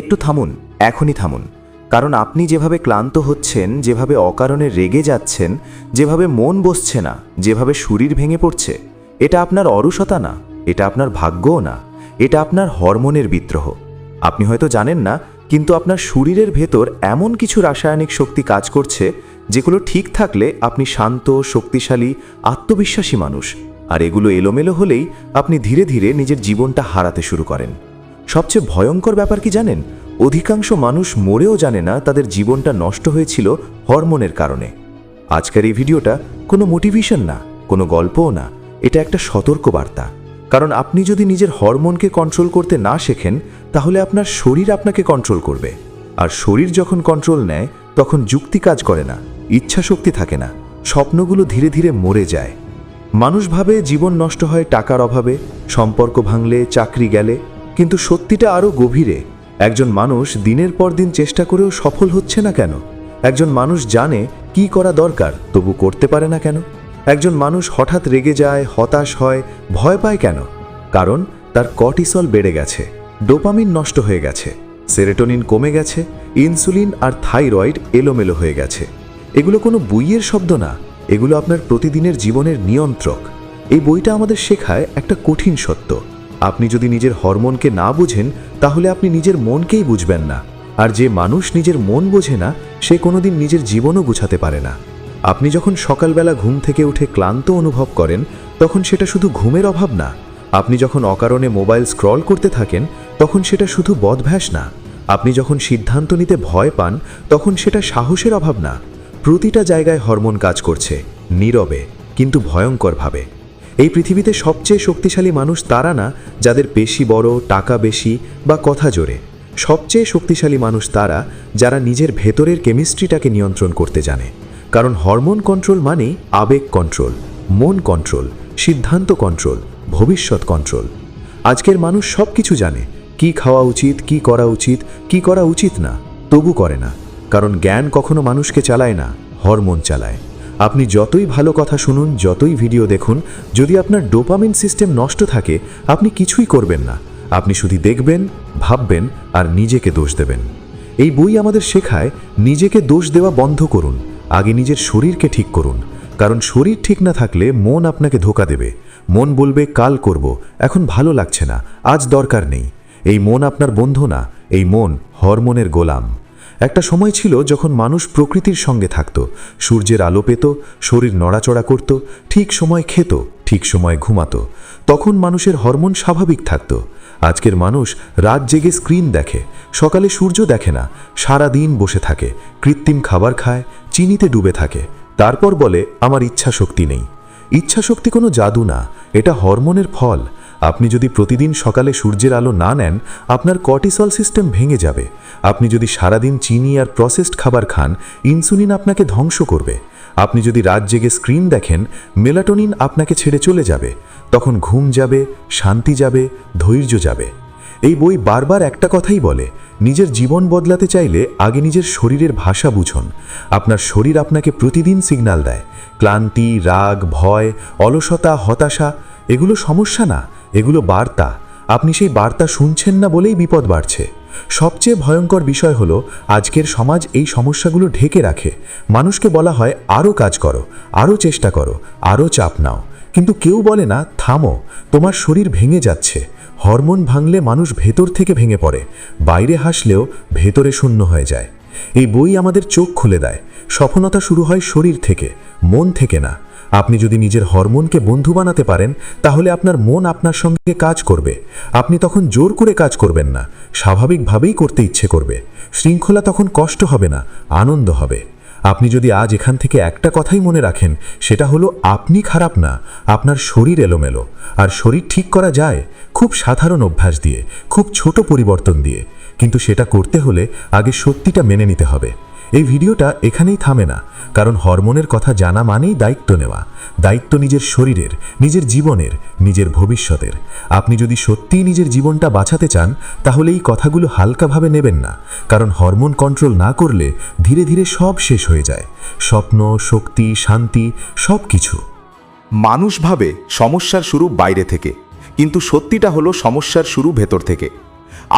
একটু থামুন, এখনই থামুন। কারণ আপনি যেভাবে ক্লান্ত হচ্ছেন, যেভাবে অকারণে রেগে যাচ্ছেন, যেভাবে মন বসছে না, যেভাবে শরীর ভেঙে পড়ছে, এটা আপনার অরুষতা না, এটা আপনার ভাগ্যও না, এটা আপনার হরমোনের বিদ্রোহ। আপনি হয়তো জানেন না, কিন্তু আপনার শরীরের ভেতর এমন কিছু রাসায়নিক শক্তি কাজ করছে, যেগুলো ঠিক থাকলে আপনি শান্ত, শক্তিশালী, আত্মবিশ্বাসী মানুষ, আর এগুলো এলোমেলো হলেই আপনি ধীরে ধীরে নিজের জীবনটা হারাতে শুরু করেন। সবচেয়ে ভয়ঙ্কর ব্যাপার কি জানেন? অধিকাংশ মানুষ মরেও জানে না তাদের জীবনটা নষ্ট হয়েছিল হরমোনের কারণে। আজকের এই ভিডিওটা কোনো মোটিভেশন না, কোনো গল্পও না, এটা একটা সতর্ক বার্তা কারণ আপনি যদি নিজের হরমোনকে কন্ট্রোল করতে না শেখেন, তাহলে আপনার শরীর আপনাকে কন্ট্রোল করবে। আর শরীর যখন কন্ট্রোল নেয়, তখন যুক্তি কাজ করে না ইচ্ছা শক্তি থাকে না, স্বপ্নগুলো ধীরে ধীরে মরে যায়। মানুষ ভাবে জীবন নষ্ট হয় টাকার অভাবে, সম্পর্ক ভাঙলে, চাকরি গেলে কিন্তু সত্যিটা আরও গভীরে। একজন মানুষ দিনের পর দিন চেষ্টা করেও সফল হচ্ছে না কেন? একজন মানুষ জানে কি করা দরকার, তবু করতে পারে না কেন? একজন মানুষ হঠাৎ রেগে যায়, হতাশ হয়, ভয় পায় কেন? কারণ তার কটিসল বেড়ে গেছে, ডোপামিন নষ্ট হয়ে গেছে, সেরেটোনিন কমে গেছে, ইনসুলিন আর থাইরয়েড এলোমেলো হয়ে গেছে। এগুলো কোনো বইয়ের শব্দ না, এগুলো আপনার প্রতিদিনের জীবনের নিয়ন্ত্রক। এই বইটা আমাদের শেখায় একটা কঠিন সত্য। আপনি যদি নিজের হরমোনকে না বুঝেন, তাহলে আপনি নিজের মনকেই বুঝবেন না। আর যে মানুষ নিজের মন বোঝে না, সে কোনোদিন নিজের জীবনও গুছাতে পারে না। আপনি যখন সকালবেলা ঘুম থেকে উঠে ক্লান্ত অনুভব করেন, তখন সেটা শুধু ঘুমের অভাব না। আপনি যখন অকারণে মোবাইল স্ক্রল করতে থাকেন, তখন সেটা শুধু বদভ্যাস না। আপনি যখন সিদ্ধান্ত নিতে ভয় পান, তখন সেটা সাহসের অভাব না। প্রতিটা জায়গায় হরমোন কাজ করছে, নীরবে, কিন্তু ভয়ঙ্করভাবে। এই পৃথিবীতে সবচেয়ে শক্তিশালী মানুষ তারা না, যাদের পেশি বড়, টাকা বেশি বা কথা জোরে। সবচেয়ে শক্তিশালী মানুষ তারা, যারা নিজের ভেতরের কেমিস্ট্রিটাকে নিয়ন্ত্রণ করতে জানে। কারণ হরমোন কন্ট্রোল মানেই আবেগ কন্ট্রোল, মন কন্ট্রোল, সিদ্ধান্ত কন্ট্রোল, ভবিষ্যৎ কন্ট্রোল। আজকের মানুষ সব কিছু জানে, কি খাওয়া উচিত, কি করা উচিত, কি করা উচিত না, তবু করে না। কারণ জ্ঞান কখনো মানুষকে চালায় না, হরমোন চালায়। আপনি যতই ভালো কথা শুনুন, যতই ভিডিও দেখুন, যদি আপনার ডোপামিন সিস্টেম নষ্ট থাকে, আপনি কিছুই করবেন না। আপনি শুধু দেখবেন, ভাববেন আর নিজেকে দোষ দেবেন। এই বই আমাদের শেখায়, নিজেকে দোষ দেওয়া বন্ধ করুন, আগে নিজের শরীরকে ঠিক করুন। কারণ শরীর ঠিক না থাকলে মন আপনাকে ধোকা দেবে। মন বলবে, কাল করব, এখন ভালো লাগছে না, আজ দরকার নেই। এই মন আপনার বন্ধু না, এই মন হরমোনের গোলাম। একটা সময় ছিল যখন মানুষ প্রকৃতির সঙ্গে থাকত, সূর্যের আলো পেত, শরীর নড়াচড়া করত, ঠিক সময় খেত, ঠিক সময় ঘুমাতো। তখন মানুষের হরমোন স্বাভাবিক থাকত। আজকের মানুষ রাত জেগে স্ক্রিন দেখে, সকালে সূর্য দেখে না, সারা দিন বসে থাকে, কৃত্রিম খাবার খায়, চিনিতে ডুবে থাকে। তারপর বলে, আমার ইচ্ছা শক্তি নেই। ইচ্ছা শক্তি কোনো জাদু না, এটা হরমোনের ফল। আপনি যদি প্রতিদিন সকালে সূর্যের আলো না নেন, আপনার কর্টিসল সিস্টেম ভেঙে যাবে। আপনি যদি সারাদিন চিনি আর প্রসেসড খাবার খান, ইনসুলিন আপনাকে ধ্বংস করবে। আপনি যদি রাত জেগে স্ক্রিন দেখেন, মেলাটোনিন আপনাকে ছেড়ে চলে যাবে। তখন ঘুম যাবে, শান্তি যাবে, ধৈর্য যাবে। এই বই বারবার একটা কথাই বলে, নিজের জীবন বদলাতে চাইলে আগে নিজের শরীরের ভাষা বুঝুন। আপনার শরীর আপনাকে প্রতিদিন সিগন্যাল দেয়। ক্লান্তি, রাগ, ভয়, অলসতা, হতাশা, এগুলো সমস্যা না, এগুলো বার্তা। আপনি সেই বার্তা শুনছেন না বলেই বিপদ বাড়ছে। সবচেয়ে ভয়ঙ্কর বিষয় হলো, আজকের সমাজ এই সমস্যাগুলো ঢেকে রাখে। মানুষকে বলা হয় আরও কাজ করো আরও চেষ্টা করো আরও চাপ নাও। কিন্তু কেউ বলে না, থামো, তোমার শরীর ভেঙে যাচ্ছে। হরমোন ভাঙলে মানুষ ভেতর থেকে ভেঙে পড়ে। বাইরে হাসলেও ভেতরে শূন্য হয়ে যায়। এই বই আমাদের চোখ খুলে দেয়। সফলতা শুরু হয় শরীর থেকে, মন থেকে না। আপনি যদি নিজের হরমোনকে বন্ধু বানাতে পারেন, তাহলে আপনার মন আপনার সঙ্গে কাজ করবে। আপনি তখন জোর করে কাজ করবেন না। স্বাভাবিকভাবেই করতে ইচ্ছে করবে। শৃঙ্খলা তখন কষ্ট হবে না, আনন্দ হবে। আপনি যদি আজ এখান থেকে একটা কথাই মনে রাখেন, সেটা হলো আপনি খারাপ না, আপনার শরীর এলোমেলো। আর শরীর ঠিক করা যায় খুব সাধারণ অভ্যাস দিয়ে, খুব ছোট পরিবর্তন দিয়ে। কিন্তু সেটা করতে হলে আগে সত্যিটা মেনে নিতে হবে। এই ভিডিওটা এখানেই থামে না, কারণ হরমোনের কথা জানা মানেই দায়িত্ব নেওয়া। দায়িত্ব নিজের শরীরের, নিজের জীবনের, নিজের ভবিষ্যতের। আপনি যদি সত্যিই নিজের জীবনটা বাঁচাতে চান, তাহলে এই কথাগুলো হালকাভাবে নেবেন না, কারণ হরমোন কন্ট্রোল না করলে ধীরে ধীরে সব শেষ হয়ে যায়। স্বপ্ন, শক্তি, শান্তি সব কিছু মানুষ ভাবে সমস্যার শুরু বাইরে থেকে, কিন্তু সত্যিটা হলো সমস্যার শুরু ভেতর থেকে।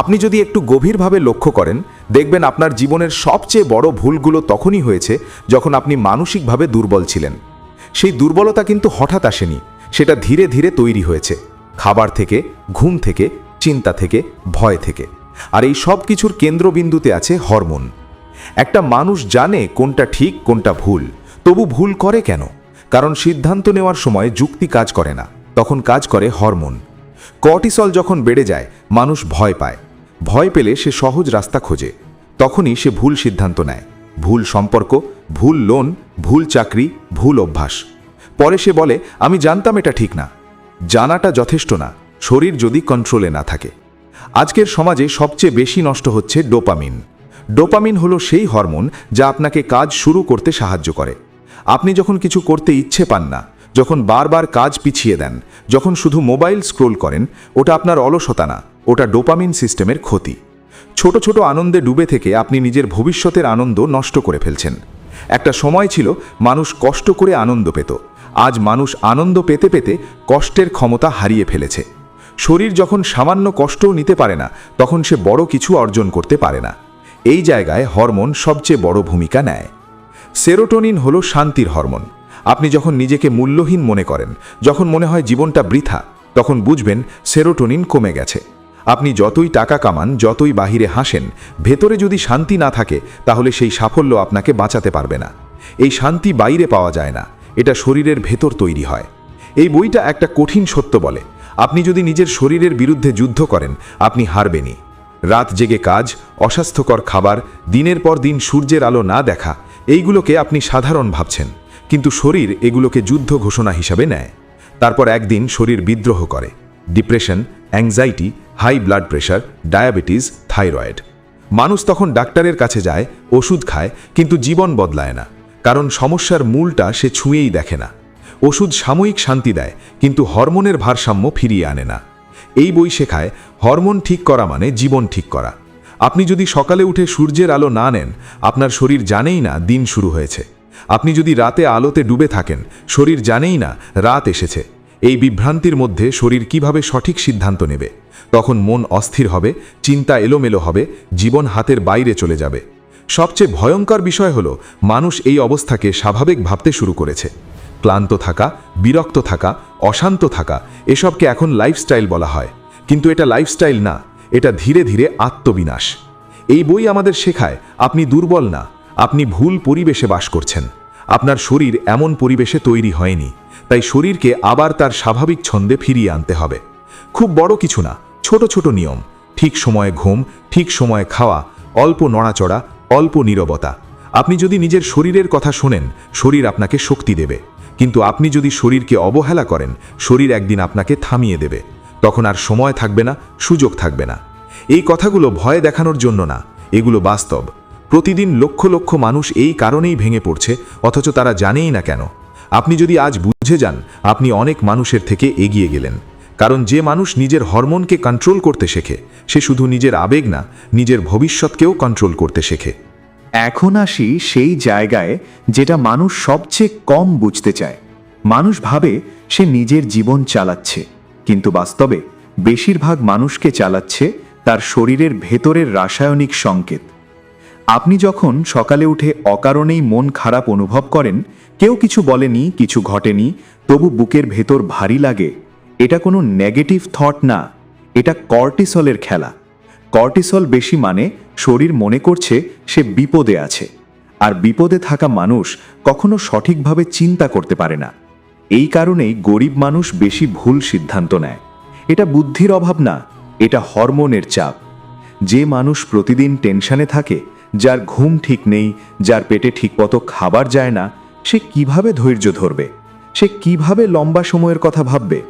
আপনি যদি একটু গভীরভাবে লক্ষ্য করেন, দেখবেন আপনার জীবনের সবচেয়ে বড় ভুলগুলো তখনই হয়েছে যখন আপনি মানসিকভাবে দুর্বল ছিলেন। সেই দুর্বলতা কিন্তু হঠাৎ আসেনি, সেটা ধীরে ধীরে তৈরি হয়েছে, খাবার থেকে, ঘুম থেকে, চিন্তা থেকে, ভয় থেকে। আর এই সব কিছুর কেন্দ্রবিন্দুতে আছে হরমোন। একটা মানুষ জানে কোনটা ঠিক, কোনটা ভুল, তবু ভুল করে কেন? কারণ সিদ্ধান্ত নেওয়ার সময় যুক্তি কাজ করে না, তখন কাজ করে হরমোন। কর্টিসল যখন বেড়ে যায়, মানুষ ভয় পায়। ভয় পেলে সে সহজ রাস্তা খোঁজে। তখনই সে ভুল সিদ্ধান্ত নেয়। ভুল সম্পর্ক, ভুল লোন, ভুল চাকরি, ভুল অভ্যাস। পরে সে বলে, আমি জানতাম এটা ঠিক না। জানাটা যথেষ্ট না। শরীর যদি কন্ট্রোলে না থাকে। আজকের সমাজে সবচেয়ে বেশি নষ্ট হচ্ছে ডোপামিন। ডোপামিন হলো সেই হরমোন যা আপনাকে কাজ শুরু করতে সাহায্য করে। আপনি যখন কিছু করতে ইচ্ছে পান না, যখন বারবার কাজ পিছিয়ে দেন, যখন শুধু মোবাইল স্ক্রোল করেন, ওটা আপনার অলসতা না। ওটা ডোপামিন সিস্টেমের ক্ষতি। ছোট ছোট আনন্দে ডুবে থেকে আপনি নিজের ভবিষ্যতের আনন্দ নষ্ট করে ফেলছেন। একটা সময় ছিল মানুষ কষ্ট করে আনন্দ পেত। আজ মানুষ আনন্দ পেতে পেতে কষ্টের ক্ষমতা হারিয়ে ফেলেছে। শরীর যখন সামান্য কষ্টও নিতে পারে না, তখন সে বড় কিছু অর্জন করতে পারে না। এই জায়গায় হরমোন সবচেয়ে বড় ভূমিকা নেয়। সেরোটোনিন হলো শান্তির হরমোন। আপনি যখন নিজেকে মূল্যহীন মনে করেন, যখন মনে হয় জীবনটা বৃথা, তখন বুঝবেন সেরোটোনিন কমে গেছে। আপনি যতই টাকা কামান, যতই বাহিরে হাসেন, ভেতরে যদি শান্তি না থাকে, তাহলে সেই সাফল্য আপনাকে বাঁচাতে পারবে না। এই শান্তি বাইরে পাওয়া যায় না, এটা শরীরের ভেতর তৈরি হয়। এই বইটা একটা কঠিন সত্য বলে, আপনি যদি নিজের শরীরের বিরুদ্ধে যুদ্ধ করেন, আপনি হারবেনই। রাত জেগে কাজ, অস্বাস্থ্যকর খাবার, দিনের পর দিন সূর্যের আলো না দেখা, এইগুলোকে আপনি সাধারণ ভাবছেন, কিন্তু শরীর এগুলোকে যুদ্ধ ঘোষণা হিসাবে নেয়। তারপর একদিন শরীর বিদ্রোহ করে। Depression, anxiety, high blood pressure, diabetes, thyroid. মানুষ তখন ডাক্তারের কাছে যায়, ওষুধ খায়, কিন্তু জীবন বদলায় না। কারণ সমস্যার মূলটা সে ছুঁয়েই দেখে না। ওষুধ সাময়িক শান্তি দেয়, কিন্তু হরমোনের ভারসাম্য ফিরিয়ে আনে না। এই বই শেখায়, হরমোন ঠিক করা মানে জীবন ঠিক করা। আপনি যদি সকালে উঠে সূর্যের আলো না নেন, আপনার শরীর জানেই না দিন শুরু হয়েছে। আপনি যদি রাতে আলোতে ডুবে থাকেন, শরীর জানেই না রাত এসেছে। এই বিভ্রান্তির মধ্যে শরীর কীভাবে সঠিক সিদ্ধান্ত নেবে? তখন মন অস্থির হবে, চিন্তা এলোমেলো হবে, জীবন হাতের বাইরে চলে যাবে। সবচেয়ে ভয়ঙ্কর বিষয় হলো, মানুষ এই অবস্থাকে স্বাভাবিক ভাবতে শুরু করেছে। ক্লান্ত থাকা, বিরক্ত থাকা, অশান্ত থাকা, এসবকে এখন লাইফস্টাইল বলা হয়। কিন্তু এটা লাইফস্টাইল না, এটা ধীরে ধীরে আত্মবিনাশ। এই বই আমাদের শেখায়, আপনি দুর্বল না, আপনি ভুল পরিবেশে বাস করছেন। আপনার শরীর এমন পরিবেশে তৈরি হয়নি। তাই শরীরকে আবার তার স্বাভাবিক ছন্দে ফিরিয়ে আনতে হবে। খুব বড় কিছু না, ছোট ছোট নিয়ম। ঠিক সময়ে ঘুম, ঠিক সময়ে খাওয়া, অল্প নড়াচড়া, অল্প নীরবতা। আপনি যদি নিজের শরীরের কথা শোনেন, শরীর আপনাকে শক্তি দেবে। কিন্তু আপনি যদি শরীরকে অবহেলা করেন, শরীর একদিন আপনাকে থামিয়ে দেবে। তখন আর সময় থাকবে না, সুযোগ থাকবে না। এই কথাগুলো ভয় দেখানোর জন্য না, এগুলো বাস্তব। প্রতিদিন লক্ষ লক্ষ মানুষ এই কারণেই ভেঙে পড়ছে, অথচ তারা জানেই না কেন। আপনি যদি আজ বুঝে যান, আপনি অনেক মানুষের থেকে এগিয়ে গেলেন। কারণ যে মানুষ নিজের হরমোনকে কন্ট্রোল করতে শেখে, সে শুধু নিজের আবেগ না, নিজের ভবিষ্যৎকেও কন্ট্রোল করতে শেখে। এখন আসি সেই জায়গায় যেটা মানুষ সবচেয়ে কম বুঝতে চায়। মানুষ ভাবে সে নিজের জীবন চালাচ্ছে, কিন্তু বাস্তবে বেশিরভাগ মানুষকে চালাচ্ছে তার শরীরের ভেতরের রাসায়নিক সংকেত। আপনি যখন সকালে উঠে অকারণেই মন খারাপ অনুভব করেন, কেউ কিছু বলেনি, কিছু ঘটেনি, তবু বুকের ভেতর ভারী লাগে। এটা কোনো নেগেটিভ থট না। এটা কর্টিসলের খেলা। কর্টিসল বেশি মানে শরীর মনে করছে সে বিপদে আছে। আর বিপদে থাকা মানুষ কখনো সঠিকভাবে চিন্তা করতে পারে না। এই কারণেই গরিব মানুষ বেশি ভুল সিদ্ধান্ত নেয়। এটা বুদ্ধির অভাব না, এটা হরমোনের চাপ। যে মানুষ প্রতিদিন টেনশনে থাকে যার ঘুম ঠিক নেই, যার পেটে ঠিকমতো খাবার যায় না, সে কীভাবে ধৈর্য ধরবে? সে কীভাবে লম্বা সময়ের কথা ভাববে?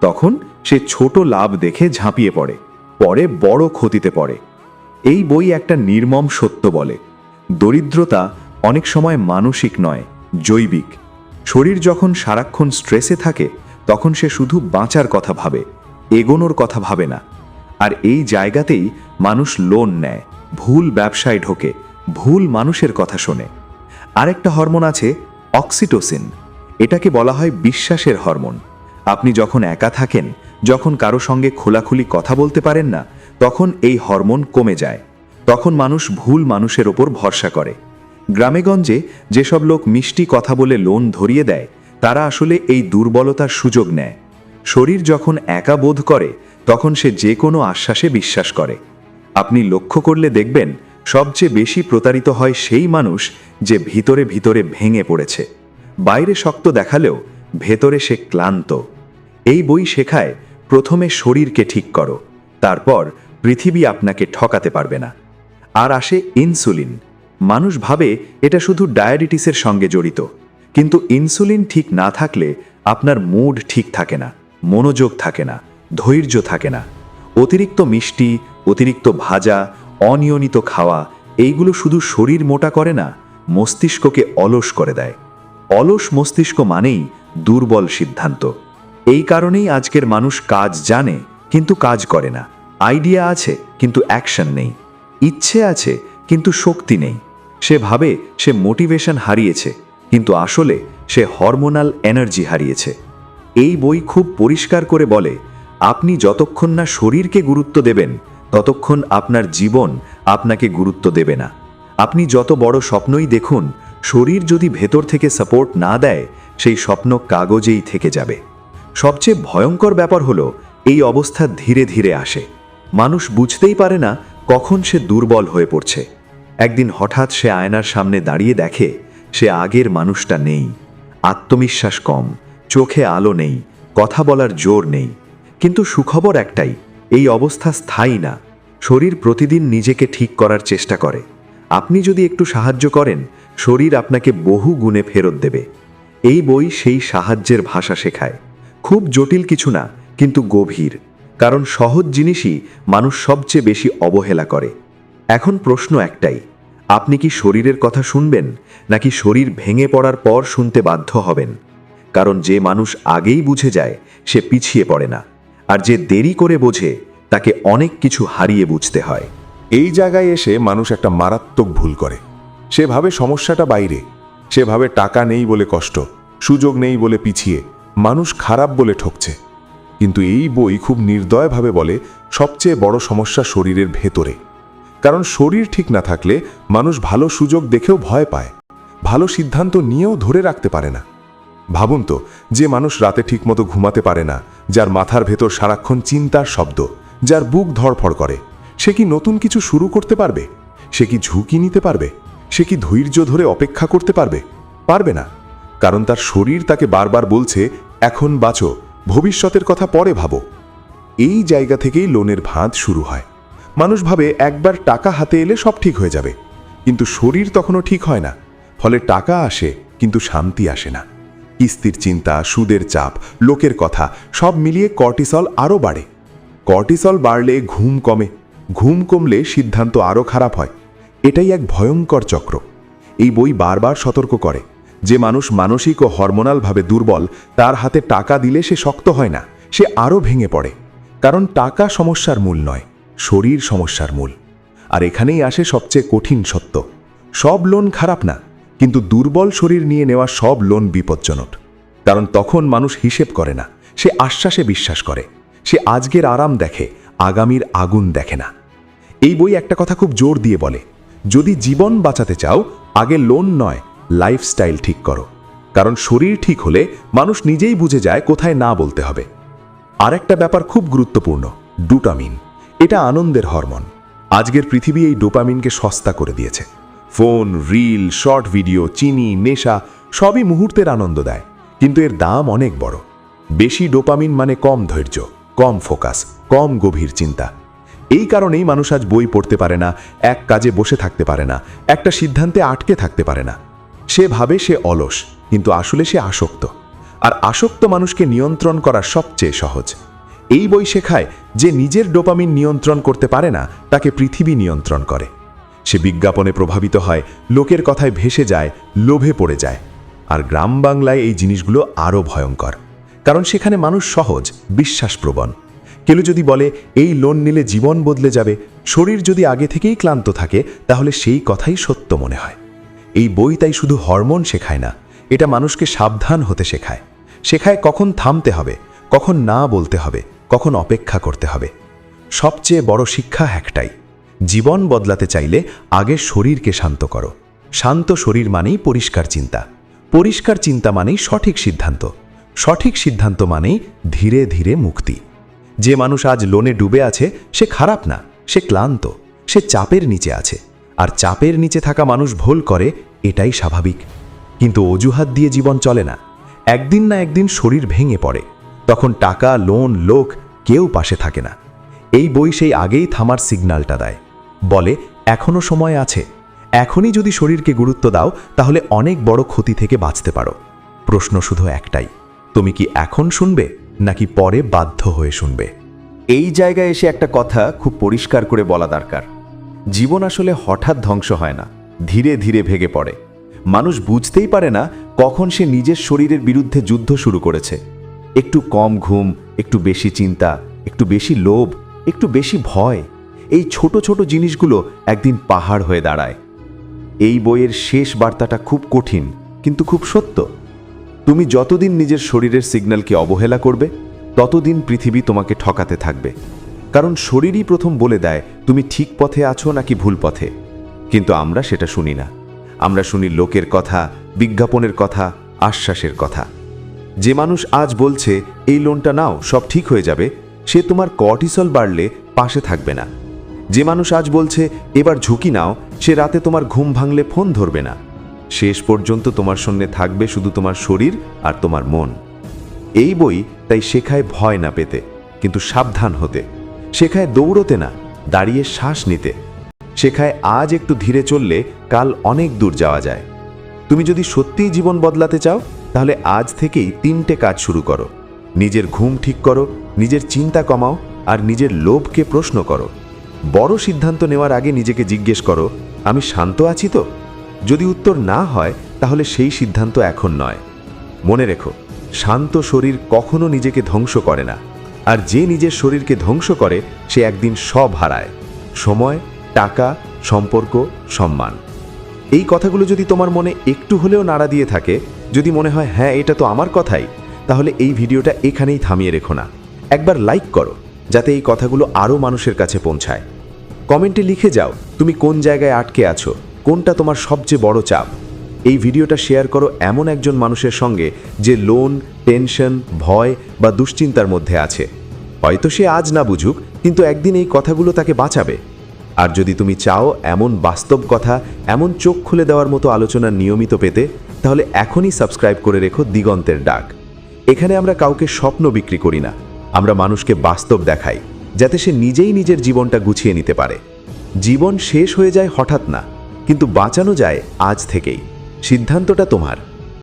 তখন সে ছোট লাভ দেখে ঝাঁপিয়ে পড়ে, পরে বড় ক্ষতিতে পড়ে। এই বই একটা নির্মম সত্য বলে। দরিদ্রতা অনেক সময় মানসিক নয়, জৈবিক। শরীর যখন সারাক্ষণ স্ট্রেসে থাকে, তখন সে শুধু বাঁচার কথা ভাবে, এগোনোর কথা ভাবে না। আর এই জায়গাতেই মানুষ লোন নেয়। ভুল ব্যবসায় ঢোকে, ভুল মানুষের কথা শোনে। আরেকটা হরমোন আছে অক্সিটোসিন। এটাকে বলা হয় বিশ্বাসের হরমোন। আপনি যখন একা থাকেন, যখন কারও সঙ্গে খোলাখুলি কথা বলতে পারেন না, তখন এই হরমোন কমে যায়। তখন মানুষ ভুল মানুষের ওপর ভরসা করে। গ্রামেগঞ্জে যেসব লোক মিষ্টি কথা বলে লোন ধরিয়ে দেয়, তারা আসলে এই দুর্বলতার সুযোগ নেয়। শরীর যখন একা বোধ করে, তখন সে যে কোনো আশ্বাসে বিশ্বাস করে। আপনি লক্ষ্য করলে দেখবেন, সবচেয়ে বেশি প্রতারিত হয় সেই মানুষ যে ভিতরে ভিতরে ভেঙে পড়েছে। বাইরে শক্ত দেখালেও ভেতরে সে ক্লান্ত। এই বই শেখায় প্রথমে শরীরকে ঠিক করো, তারপর পৃথিবী আপনাকে ঠকাতে পারবে না। আর আসে ইনসুলিন। মানুষ ভাবে এটা শুধু ডায়াবেটিসের সঙ্গে জড়িত, কিন্তু ইনসুলিন ঠিক না থাকলে আপনার মুড ঠিক থাকে না, মনোযোগ থাকে না, ধৈর্য থাকে না। অতিরিক্ত মিষ্টি অতিরিক্ত ভাজা, অনিয়মিত খাওয়া, এইগুলো শুধু শরীর মোটা করে না, মস্তিষ্ককে অলস করে দেয়। অলস মস্তিষ্ক মানেই দুর্বল সিদ্ধান্ত। এই কারণেই আজকের মানুষ কাজ জানে, কিন্তু কাজ করে না। আইডিয়া আছে, কিন্তু অ্যাকশন নেই। ইচ্ছে আছে, কিন্তু শক্তি নেই। সে ভাবে সে মোটিভেশন হারিয়েছে, কিন্তু আসলে সে হরমোনাল এনার্জি হারিয়েছে। এই বই খুব পরিষ্কার করে বলে, আপনি যতক্ষণ না শরীরকে গুরুত্ব দেবেন ততক্ষণ আপনার জীবন আপনাকে গুরুত্ব দেবে না। আপনি যত বড় স্বপ্নই দেখুন, শরীর যদি ভেতর থেকে সাপোর্ট না দেয়, সেই স্বপ্ন কাগজেই থেকে যাবে। সবচেয়ে ভয়ঙ্কর ব্যাপার হলো, এই অবস্থা ধীরে ধীরে আসে। মানুষ বুঝতেই পারে না কখন সে দুর্বল হয়ে পড়ছে। একদিন হঠাৎ সে আয়নার সামনে দাঁড়িয়ে দেখে, সে আগের মানুষটা নেই। আত্মবিশ্বাস কম, চোখে আলো নেই, কথা বলার জোর নেই। কিন্তু সুখবর একটাই এই অবস্থা স্থায়ী না। শরীর প্রতিদিন নিজেকে ঠিক করার চেষ্টা করে। আপনি যদি একটু সাহায্য করেন, শরীর আপনাকে বহু গুণে ফেরত দেবে। এই বই সেই সাহায্যের ভাষা শেখায়। খুব জটিল কিছু না, কিন্তু গভীর। কারণ সহজ জিনিসই মানুষ সবচেয়ে বেশি অবহেলা করে। এখন প্রশ্ন একটাই, আপনি কি শরীরের কথা শুনবেন, নাকি শরীর ভেঙে পড়ার পর শুনতে বাধ্য হবেন? কারণ যে মানুষ আগেই বুঝে যায়, সে পিছিয়ে পড়ে না। আর যে দেরি করে বোঝে, তাকে অনেক কিছু হারিয়ে বুঝতে হয়। এই জায়গায় এসে মানুষ একটা মারাত্মক ভুল করে। সে ভাবে সমস্যাটা বাইরে, সে ভাবে টাকা নেই বলে কষ্ট, সুযোগ নেই বলে পিছিয়ে, মানুষ খারাপ বলে ঠকছে। কিন্তু এই বই খুব নির্দয়ভাবে বলে সবচেয়ে বড় সমস্যা শরীরের ভেতরে। কারণ শরীর ঠিক না থাকলে মানুষ ভালো সুযোগ দেখেও ভয় পায়, ভালো সিদ্ধান্ত নিয়েও ধরে রাখতে পারে না। ভাবুন তো, যে মানুষ রাতে ঠিকমতো ঘুমাতে পারে না, যার মাথার ভেতর সারাক্ষণ চিন্তার শব্দ, যার বুক ধড়ফড় করে, সে কি নতুন কিছু শুরু করতে পারবে? সে কি ঝুঁকি নিতে পারবে? সে কি ধৈর্য ধরে অপেক্ষা করতে পারবে? পারবে না। কারণ তার শরীর তাকে বারবার বলছে, এখন বাঁচো, ভবিষ্যতের কথা পরে ভাবো। এই জায়গা থেকেই লোনের ভাঁজ শুরু হয়। মানুষ ভাবে একবার টাকা হাতে এলে সব ঠিক হয়ে যাবে। কিন্তু শরীর তখনও ঠিক হয় না। ফলে টাকা আসে, কিন্তু শান্তি আসে না। কিস্তির চিন্তা, সুদের চাপ, লোকের কথা, সব মিলিয়ে কর্টিসল আরও বাড়ে। কর্টিসল বাড়লে ঘুম কমে। ঘুম কমলে সিদ্ধান্ত আরও খারাপ হয়। এটাই এক ভয়ঙ্কর চক্র। এই বই বারবার সতর্ক করে। যে মানুষ মানসিক ও হরমোনালভাবে দুর্বল, তার হাতে টাকা দিলে সে শক্ত হয় না। সে আরও ভেঙে পড়ে। কারণ টাকা সমস্যার মূল নয়, শরীর সমস্যার মূল। আর এখানেই আসে সবচেয়ে কঠিন সত্য। সব লোন খারাপ না। কিন্তু দুর্বল শরীর নিয়ে নেওয়া সব লোন বিপজ্জনক। কারণ তখন মানুষ হিসেব করে না, সে আশ্বাসে বিশ্বাস করে, সে আজকের আরাম দেখে, আগামীর আগুন দেখে না। এই বই একটা কথা খুব জোর দিয়ে বলে, যদি জীবন বাঁচাতে চাও, আগে লোন নয় লাইফস্টাইল ঠিক করো। কারণ শরীর ঠিক হলে মানুষ নিজেই বুঝে যায় কোথায় না বলতে হবে। আর একটা ব্যাপার খুব গুরুত্বপূর্ণ ডুটামিন এটা আনন্দের হরমোন। আজকের পৃথিবী এই ডোপামিনকে সস্তা করে দিয়েছে। ফোন, রিল, শর্ট ভিডিও, চিনি, নেশা, সবই মুহূর্তের আনন্দ দেয়। কিন্তু এর দাম অনেক বড়। বেশি ডোপামিন মানে কম ধৈর্য, কম ফোকাস, কম গভীর চিন্তা। এই কারণেই মানুষ আজ বই পড়তে পারে না, এক কাজে বসে থাকতে পারে না, একটা সিদ্ধান্তে আটকে থাকতে পারে না। সে ভাবে সে অলস, কিন্তু আসলে সে আসক্ত। আর আসক্ত মানুষকে নিয়ন্ত্রণ করা সবচেয়ে সহজ। এই বই শেখায় যে নিজের ডোপামিন নিয়ন্ত্রণ করতে পারে না, তাকে পৃথিবী নিয়ন্ত্রণ করে। সে বিজ্ঞাপনে প্রভাবিত হয়, লোকের কথায় ভেসে যায়, লোভে পড়ে যায়। আর গ্রাম বাংলায় এই জিনিসগুলো আরও ভয়ঙ্কর। কারণ সেখানে মানুষ সহজ, বিশ্বাসপ্রবণ। কেউ যদি বলে, এই লোন নিলে জীবন বদলে যাবে, শরীর যদি আগে থেকেই ক্লান্ত থাকে, তাহলে সেই কথাই সত্য মনে হয়। এই বই তাই শুধু হরমোন শেখায় না, এটা মানুষকে সাবধান হতে শেখায়। শেখায় কখন থামতে হবে, কখন না বলতে হবে, কখন অপেক্ষা করতে হবে। সবচেয়ে বড় শিক্ষা একটাই। জীবন বদলাতে চাইলে আগে শরীরকে শান্ত করো। শান্ত শরীর মানেই পরিষ্কার চিন্তা। পরিষ্কার চিন্তা মানেই সঠিক সিদ্ধান্ত। সঠিক সিদ্ধান্ত মানেই ধীরে ধীরে মুক্তি। যে মানুষ আজ লোনে ডুবে আছে, সে খারাপ না, সে ক্লান্ত, সে চাপের নিচে আছে। আর চাপের নিচে থাকা মানুষ ভুল করে, এটাই স্বাভাবিক। কিন্তু অজুহাত দিয়ে জীবন চলে না। একদিন না একদিন শরীর ভেঙে পড়ে। তখন টাকা, লোন, লোক কেউ পাশে থাকে না। এই বই সেই আগেই থামার সিগন্যালটা দেয়। বলে এখনও সময় আছে। এখনই যদি শরীরকে গুরুত্ব দাও, তাহলে অনেক বড় ক্ষতি থেকে বাঁচতে পারো। প্রশ্ন শুধু একটাই, তুমি কি এখন শুনবে, নাকি পরে বাধ্য হয়ে শুনবে? এই জায়গায় এসে একটা কথা খুব পরিষ্কার করে বলা দরকার। জীবন আসলে হঠাৎ ধ্বংস হয় না, ধীরে ধীরে ভেঙে পড়ে। মানুষ বুঝতেই পারে না, কখন সে নিজের শরীরের বিরুদ্ধে যুদ্ধ শুরু করেছে। একটু কম ঘুম, একটু বেশি চিন্তা, একটু বেশি লোভ, একটু বেশি ভয়। এই ছোট ছোট জিনিসগুলো একদিন পাহাড় হয়ে দাঁড়ায়। এই বইয়ের শেষ বার্তাটা খুব কঠিন, কিন্তু খুব সত্য। তুমি যতদিন নিজের শরীরের সিগন্যালকে অবহেলা করবে, ততদিন পৃথিবী তোমাকে ঠকাতে থাকবে। কারণ শরীরই প্রথম বলে দেয়, তুমি ঠিক পথে আছো নাকি ভুল পথে। কিন্তু আমরা সেটা শুনি না। আমরা শুনি লোকের কথা, বিজ্ঞাপনের কথা, আশ্বাসের কথা। যে মানুষ আজ বলছে, এই লোনটা নাও, সব ঠিক হয়ে যাবে। সে তোমার কর্টিসল বাড়লে পাশে থাকবে না। যে মানুষ আজ বলছে, এবার ঝুঁকি নাও, সে রাতে তোমার ঘুম ভাঙলে ফোন ধরবে না। শেষ পর্যন্ত তোমার সঙ্গে থাকবে শুধু তোমার শরীর আর তোমার মন। এই বই তাই শেখায় ভয় না পেতে, কিন্তু সাবধান হতে। শেখায় দৌড়তে না, দাঁড়িয়ে শ্বাস নিতে। শেখায় আজ একটু ধীরে চললে কাল অনেক দূর যাওয়া যায়। তুমি যদি সত্যিই জীবন বদলাতে চাও, তাহলে আজ থেকেই তিনটে কাজ শুরু করো। নিজের ঘুম ঠিক করো, নিজের চিন্তা কমাও, আর নিজের লোভকে প্রশ্ন করো। বড় সিদ্ধান্ত নেওয়ার আগে নিজেকে জিজ্ঞেস করো, আমি শান্ত আছি তো? যদি উত্তর না হয়, তাহলে সেই সিদ্ধান্ত এখন নয়। মনে রেখো, শান্ত শরীর কখনো নিজেকে ধ্বংস করে না। আর যে নিজের শরীরকে ধ্বংস করে, সে একদিন সব হারায়। সময়, টাকা, সম্পর্ক, সম্মান। এই কথাগুলো যদি তোমার মনে একটু হলেও নাড়া দিয়ে থাকে, যদি মনে হয় হ্যাঁ এটা তো আমার কথাই, তাহলে এই ভিডিওটা এখানেই থামিয়ে রেখো না। একবার লাইক করো। যাতে এই কথাগুলো আরও মানুষের কাছে পৌঁছায়। কমেন্টে লিখে যাও, তুমি কোন জায়গায় আটকে আছো, কোনটা তোমার সবচেয়ে বড় চাপ? এই ভিডিওটা শেয়ার করো এমন একজন মানুষের সঙ্গে যে লোন, টেনশন, ভয় বা দুশ্চিন্তার মধ্যে আছে। হয়তো সে আজ না বুঝুক, কিন্তু একদিন এই কথাগুলো তাকে বাঁচাবে। আর যদি তুমি চাও এমন বাস্তব কথা, এমন চোখ খুলে দেওয়ার মতো আলোচনা নিয়মিত পেতে, তাহলে এখনই সাবস্ক্রাইব করে রেখো দিগন্তের ডাক। এখানে আমরা কাউকে স্বপ্ন বিক্রি করি না। আমরা মানুষকে বাস্তব দেখাই, যাতে সে নিজেই নিজের জীবনটা গুছিয়ে নিতে পারে। জীবন শেষ হয়ে যায় হঠাৎ না, কিন্তু বাঁচানো যায় আজ থেকেই। সিদ্ধান্তটা তোমার।